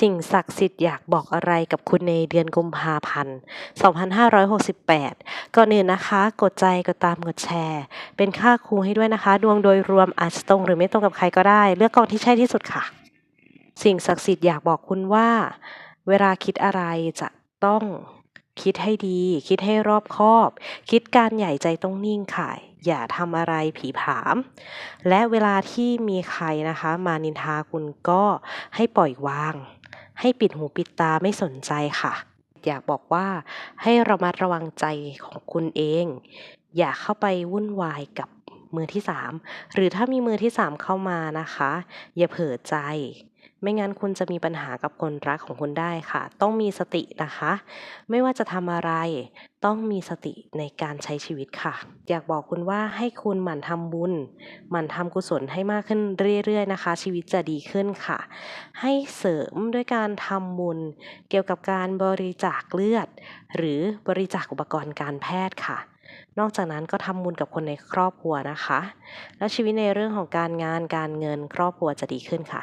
สิ่งศักดิ์สิทธิ์อยากบอกอะไรกับคุณในเดือนกุมภาพันธ์ 2568 ก่อนอื่นนะคะ กดใจ กดตาม กดแชร์ เป็นค่าครูให้ด้วยนะคะ ดวงโดยรวมอาจจะตรงหรือไม่ตรงกับใครก็ได้ เลือกกองที่ใช่ที่สุดค่ะ สิ่งศักดิ์สิทธิ์อยากบอกคุณว่า เวลาคิดอะไรจะต้องคิดให้ดี คิดให้รอบคอบ คิดการใหญ่ใจต้องนิ่งค่ะ อย่าทำอะไรผีผาม และเวลาที่มีใครนะคะ มานินทาคุณก็ให้ปล่อยวาง ให้ปิดหูปิดตาไม่สนใจค่ะ อยากบอกว่าให้ระมัดระวังใจของคุณเอง อย่าเข้าไปวุ่นวายกับมือที่สามหรือถ้ามีมือที่สามเข้ามานะคะ อย่าเผลอใจ ไม่งั้นคุณจะมีปัญหากับคนรักของคุณได้ค่ะ ต้องมีสตินะคะ ไม่ว่าจะทำอะไร ต้องมีสติในการใช้ชีวิตค่ะ อยากบอกคุณว่าให้คุณหมั่นทำบุญ หมั่นทำกุศลให้มากขึ้นเรื่อยๆนะคะ ชีวิตจะดีขึ้นค่ะ ให้เสริมด้วยการทำบุญ เกี่ยวกับการบริจาคเลือด หรือบริจาคอุปกรณ์การแพทย์ค่ะนอกจากนั้นก็ทำบุญกับคนในครอบครัวนะคะ แล้วชีวิตในเรื่องของการงานการเงินครอบครัวจะดีขึ้นค่ะ